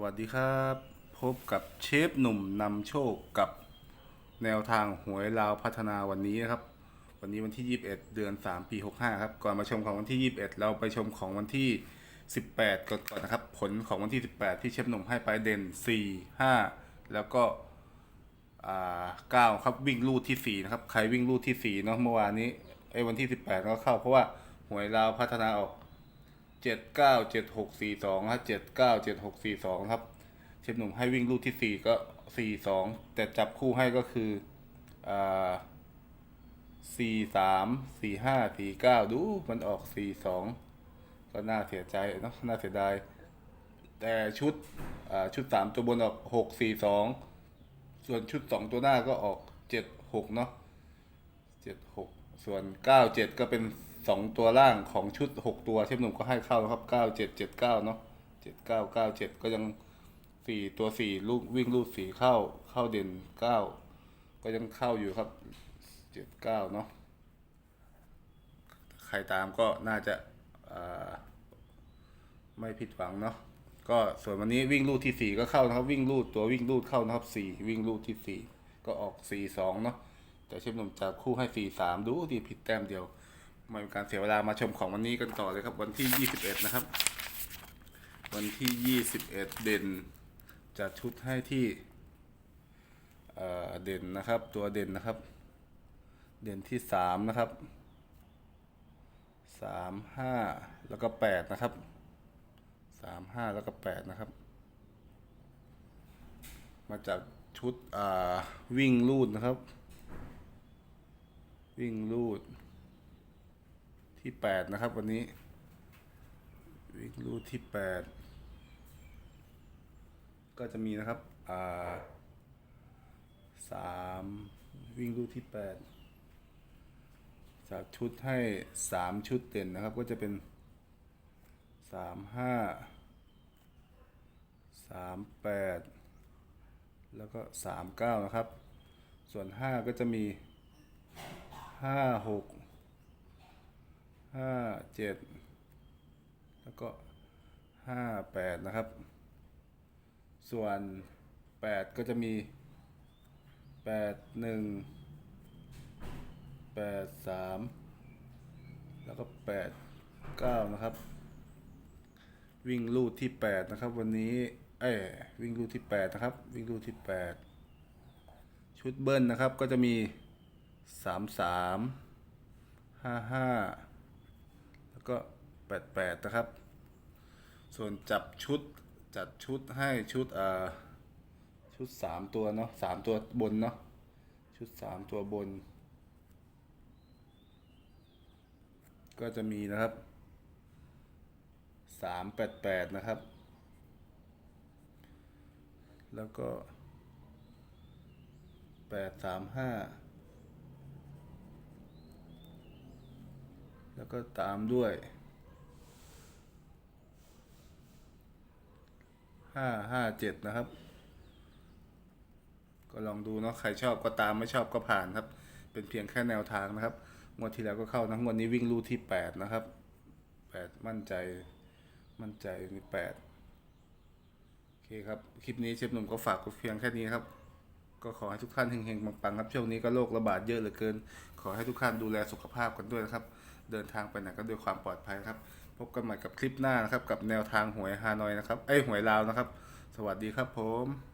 วัสดีครับ พบกับเชฟหนุ่มนำโชคกับแนวทางหวยลาวพัฒนาวันนี้นะครับ วันนี้วันที่ 21 เดือน 3 ปี 65 ครับ ก่อนมาชมของวันที่ 21 เราไปชมของวันที่ 18ก่อนก่อนนะครับ ผลของวันที่ 18 ที่เชฟหนุ่มให้ไปเด่น 4 5 แล้วก็อ่า9ครับวิ่งลูดที่ 4 นะครับ ใครวิ่งลูดที่4เนาะเมื่อวานนี้ไอ้วันที่ 18 ก็เข้าเพราะว่าหวยลาวพัฒนาออก เจ็ดเก้าเจ็ดหกสี่สองครับเจ็ดเก้าเจ็ดหกสี่สองครับเชฟหนุ่มให้วิ่งลูกที่สี่ก็สี่สองแต่จับคู่ให้ก็คืออ่าสี่สามสี่ห้าสี่เก้าดูมันออกสี่สองก็น่าเสียใจเนาะน่าเสียดายแต่ชุดอ่าชุดสามตัวบนออกหกสี่สองส่วนชุดสองตัวหน้าก็ออกเจ็ดหกเนาะเจ็ดหก ส่วนเก้าเจ็ดก็เป็นสองตัวล่างของชุดหกตัวเชฟหนุ่มก็ให้เข้านะครับเก้าเจ็ดเจ็ดเก้าเนาะเจ็ดเก้าเก้าเจ็ดก็ยังสี่ตัวสี่ลูกวิ่งลูกสี่เข้าเข้าเด่นเก้าก็ยังเข้าอยู่ครับเจ็ดเก้าเนาะใครตามก็น่าจะไม่ผิดหวังเนาะก็ส่วนวันนี้วิ่งลูดที่สี่ก็เข้านะครับ วิ่งลูดตัววิ่งลูดเข้านะครับสี่วิ่งลูดที่สี่ก็ออกสี่สองเนาะ แต่เชฟหนุ่มจับคู่ให้สี่สามดูดีผิดแต้มเดียวไมาเป็นการเสียเวลามาชมของวันนี้กันต่อเลยครับ วันที่ยี่สิบเอ็ดนะครับ วันที่ยี่สิบเอ็ดเด่นจัดชุดให้ที่เด่นนะครับ ตัวเด่นนะครับ เด่นที่สามนะครับสามห้าแล้วก็แปดนะครับสามห้าแล้วก็แปดนะครับ มาจากชุดวิ่งลูดนะครับ วิ่งลูด ที่แปดนะครับวันนี้ วิ่งลูดที่แปดก็จะมีนะครับอ่าสามวิ่งลูดที่แปดจากชุดให้สามชุดเด่นนะครับ ก็จะเป็นสามห้าสามแปดแล้วก็สามเก้านะครับ ส่วนห้าก็จะมี ห้าหกห้าเจ็ดแล้วก็ห้าแปดนะครับ ส่วนแปดก็จะมีแปดหนึ่งแปดสามแล้วก็แปดเก้านะครับ วิ่งลูดที่แปดนะครับ วันนี้เอ้วิ่งลูดที่แปดนะครับ วิ่งลูดที่แปดชุดเบิ้ลนะครับก็จะมี สามสามห้าห้าแล้วก็แปดแปดนะครับ ส่วนจับชุดจัดชุดให้ชุดอ่าชุดสามตัวเนาะสามตัวบนเนาะชุดสามตัวบน ก็จะมีนะครับสามแปดแปดนะครับ แล้วก็แปดสามห้า แล้วก็ตามด้วยห้าห้าเจ็ดนะครับ ก็ลองดูเนาะใครชอบก็ตามไม่ชอบก็ผ่านครับ เป็นเพียงแค่แนวทางนะครับงวดที่แล้วก็เข้านะงวดนี้วิ่งลูที่แปดนะครับแปดมั่นใจมั่นใจในแปดโอเคครับ คลิปนี้เชฟหนุ่มก็ฝากเพียงแค่นี้ครับ ก็ขอให้ทุกท่านเฮงๆปังๆครับช่วงนี้ก็โรคระบาดเยอะเหลือเกิน ขอให้ทุกท่านดูแลสุขภาพกันด้วยนะครับ เดินทางไปไหนก็ด้วยความปลอดภัยครับ พบกันใหม่กับคลิปหน้านะครับ กับแนวทางหวยฮานอยนะครับไอ้หวยลาวนะครับ สวัสดีครับผม